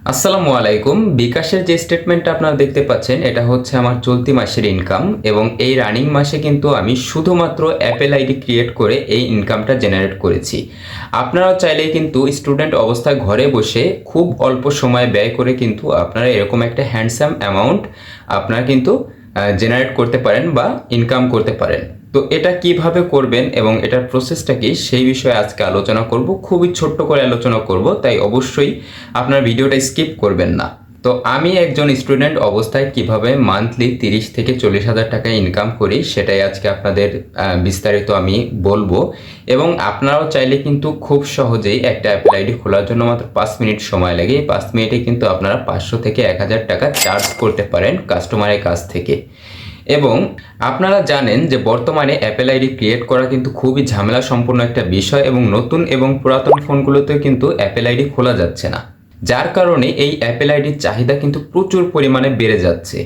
আসসালামু আলাইকুম। বিকাশের যে স্টেটমেন্টটা আপনারা দেখতে পাচ্ছেন, এটা হচ্ছে আমার চলতি মাসের ইনকাম এবং এই রানিং মাসে কিন্তু আমি শুধুমাত্র অ্যাপেল আইডি ক্রিয়েট করে এই ইনকামটা জেনারেট করেছি। আপনারাও চাইলে কিন্তু স্টুডেন্ট অবস্থায় ঘরে বসে খুব অল্প সময় ব্যয় করে কিন্তু আপনারা এরকম একটা হ্যান্ডসাম অ্যামাউন্ট আপনারা কিন্তু জেনারেট করতে পারেন বা ইনকাম করতে পারেন। তো এটা কীভাবে করবেন এবং এটার প্রসেসটা কি, সেই বিষয়ে আজকে আলোচনা করব। খুবই ছোট্ট করে আলোচনা করব, তাই অবশ্যই আপনার ভিডিওটা স্কিপ করবেন না। তো আমি একজন স্টুডেন্ট অবস্থায় কীভাবে মান্থলি তিরিশ থেকে চল্লিশ হাজার টাকা ইনকাম করি, সেটাই আজকে আপনাদের বিস্তারিত আমি বলব। এবং আপনারাও চাইলে কিন্তু খুব সহজেই একটা অ্যাপেল আইডি খোলার জন্য মাত্র পাঁচ মিনিট সময় লাগে। এই পাঁচ মিনিটে কিন্তু আপনারা পাঁচশো থেকে এক হাজার টাকা চার্জ করতে পারেন কাস্টমারের কাছ থেকে। এবং আপনারা জানেন যে বর্তমানে অ্যাপেল আইডি ক্রিয়েট করা কিন্তু খুবই ঝামেলা সম্পূর্ণ একটা বিষয় এবং নতুন এবং পুরাতন ফোনগুলোতেও কিন্তু অ্যাপেল আইডি খোলা যাচ্ছে না। যার কারণে এই অ্যাপেল আইডির চাহিদা কিন্তু প্রচুর পরিমাণে বেড়ে যাচ্ছে।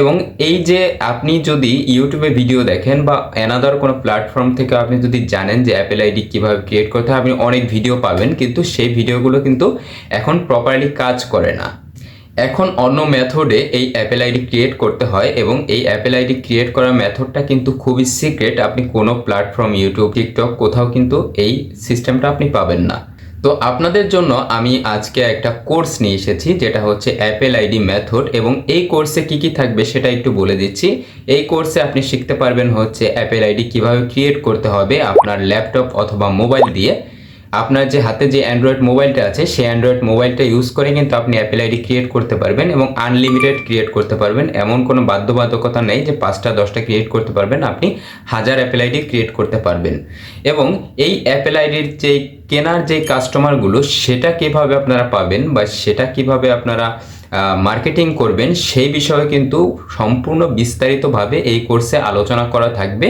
এবং এই যে আপনি যদি ইউটিউবে ভিডিও দেখেন বা অ্যানাদার কোনো প্ল্যাটফর্ম থেকে আপনি যদি জানেন যে অ্যাপেল আইডি কীভাবে ক্রিয়েট করতে হয়, আপনি অনেক ভিডিও পাবেন, কিন্তু সেই ভিডিওগুলো কিন্তু এখন প্রপারলি কাজ করে না। এখন অন্য মেথডে এই অ্যাপেল আইডি ক্রিয়েট করতে হয় এবং এই অ্যাপেল আইডি ক্রিয়েট করার মেথডটা কিন্তু খুবই সিক্রেট। আপনি কোনো প্ল্যাটফর্ম, ইউটিউব, টিকটক কোথাও কিন্তু এই সিস্টেমটা আপনি পাবেন না। তো আপনাদের জন্য আমি আজকে একটা কোর্স নিয়ে এসেছি, যেটা হচ্ছে অ্যাপেল আইডি মেথড এবং এই কোর্সে কি কি থাকবে সেটা একটু বলে দিচ্ছি। এই কোর্সে আপনি শিখতে পারবেন হচ্ছে অ্যাপেল আইডি কীভাবে ক্রিয়েট করতে হবে আপনার ল্যাপটপ অথবা মোবাইল দিয়ে। আপনার যে হাতে যে অ্যান্ড্রয়েড মোবাইলটা আছে, সেই অ্যান্ড্রয়েড মোবাইলটা ইউজ করে কিন্তু আপনি অ্যাপেল আইডি ক্রিয়েট করতে পারবেন এবং আনলিমিটেড ক্রিয়েট করতে পারবেন। এমন কোনো বাধ্যবাধকতা নেই যে পাঁচটা, দশটা ক্রিয়েট করতে পারবেন, আপনি হাজার অ্যাপেল আইডি ক্রিয়েট করতে পারবেন। এবং এই অ্যাপেল আইডির যে কেনার যে কাস্টমারগুলো সেটা কীভাবে আপনারা পাবেন বা সেটা কীভাবে আপনারা মার্কেটিং করবেন, সেই বিষয়ে কিন্তু সম্পূর্ণ বিস্তারিতভাবে এই কোর্সে আলোচনা করা থাকবে।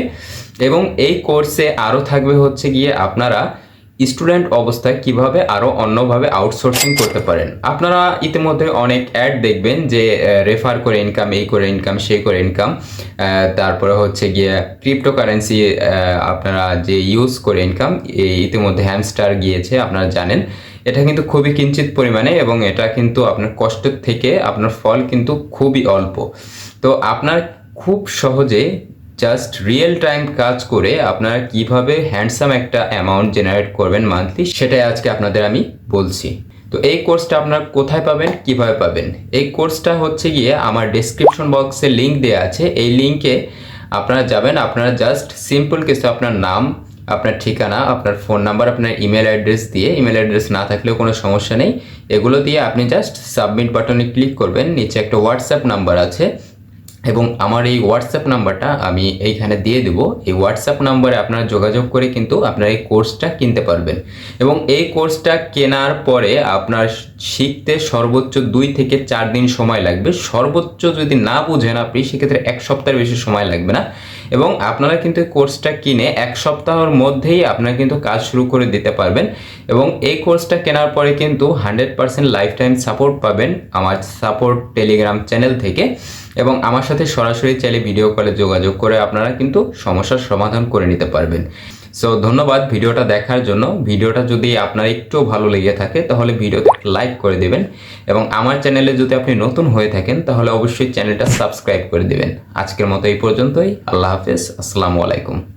এবং এই কোর্সে আরও থাকবে হচ্ছে গিয়ে আপনারা স্টুডেন্ট অবস্থায় কীভাবে আরও অন্যভাবে আউটসোর্সিং করতে পারেন? আপনারা ইতিমধ্যে অনেক অ্যাড দেখবেন যে রেফার করে ইনকাম এই করে ইনকাম সেই করে ইনকাম তারপরে হচ্ছে গিয়ে ক্রিপ্টোকারেন্সি আপনারা যে ইউজ করে ইনকাম ইতিমধ্যে হ্যামস্টার গিয়েছে, আপনারা জানেন। এটা কিন্তু খুবই কিঞ্চিত পরিমাণে এবং এটা কিন্তু আপনার কষ্টের থেকে আপনার ফল কিন্তু খুবই অল্প। তো আপনার খুব সহজে জাস্ট রিয়েল টাইম কাজ করে আপনারা কীভাবে হ্যান্ডসাম একটা অ্যামাউন্ট জেনারেট করবেন মান্থলি সেটাই আজকে আপনাদের আমি বলছি। তো এই কোর্সটা আপনারা কোথায় পাবেন, কীভাবে পাবেন? এই কোর্সটা হচ্ছে গিয়ে আমার ডেসক্রিপশন বক্সে লিংক দেওয়া আছে। এই লিঙ্কে আপনারা যাবেন, আপনারা জাস্ট সিম্পল কিছু আপনার নাম, আপনার ঠিকানা, আপনার ফোন নাম্বার আপনার ইমেল অ্যাড্রেস দিয়ে ইমেল অ্যাড্রেস না থাকলেও কোনো সমস্যা নেই। এগুলো দিয়ে আপনি জাস্ট সাবমিট বাটনে ক্লিক করবেন, নিচে একটা হোয়াটসঅ্যাপ নাম্বার আছে। এবং আমার এই হোয়াটসঅ্যাপ নাম্বারটা আমি এইখানে দিয়ে দেব। এই হোয়াটসঅ্যাপ নাম্বারে আপনারা যোগাযোগ করে কিন্তু আপনারা এই কোর্সটা কিনতে পারবেন। এবং এই কোর্সটা কেনার পরে আপনার শিখতে সর্বোচ্চ দুই থেকে চার দিন সময় লাগবে। সর্বোচ্চ যদি না বুঝেন আপনি, সেক্ষেত্রে এক সপ্তাহের বেশি সময় লাগবে না। এবং আপনারা কিন্তু কোর্সটা কিনে এক সপ্তাহের মধ্যেই আপনারা কিন্তু কাজ শুরু করে দিতে পারবেন এবং এই কোর্সটা কেনার পরে কিন্তু hundred percent life time support পাবেন আমার সাপোর্ট টেলিগ্রাম চ্যানেল থেকে এবং আমার সাথে সরাসরি চাইলে ভিডিও কলে যোগাযোগ করে আপনারা কিন্তু সমস্যার সমাধান করে নিতে পারবেন। সো ধন্যবাদ ভিডিওটা দেখার জন্য। ভিডিওটা যদি আপনার একটু ভালো লেগে থাকে, তাহলে ভিডিওতে লাইক করে দেবেন। এবং আমার চ্যানেলে যদি আপনি নতুন হয়ে থাকেন, তাহলে অবশ্যই চ্যানেলটা সাবস্ক্রাইব করে দেবেন। আজকের মতো এই পর্যন্তই। আল্লাহ হাফেজ। আসসালামু আলাইকুম।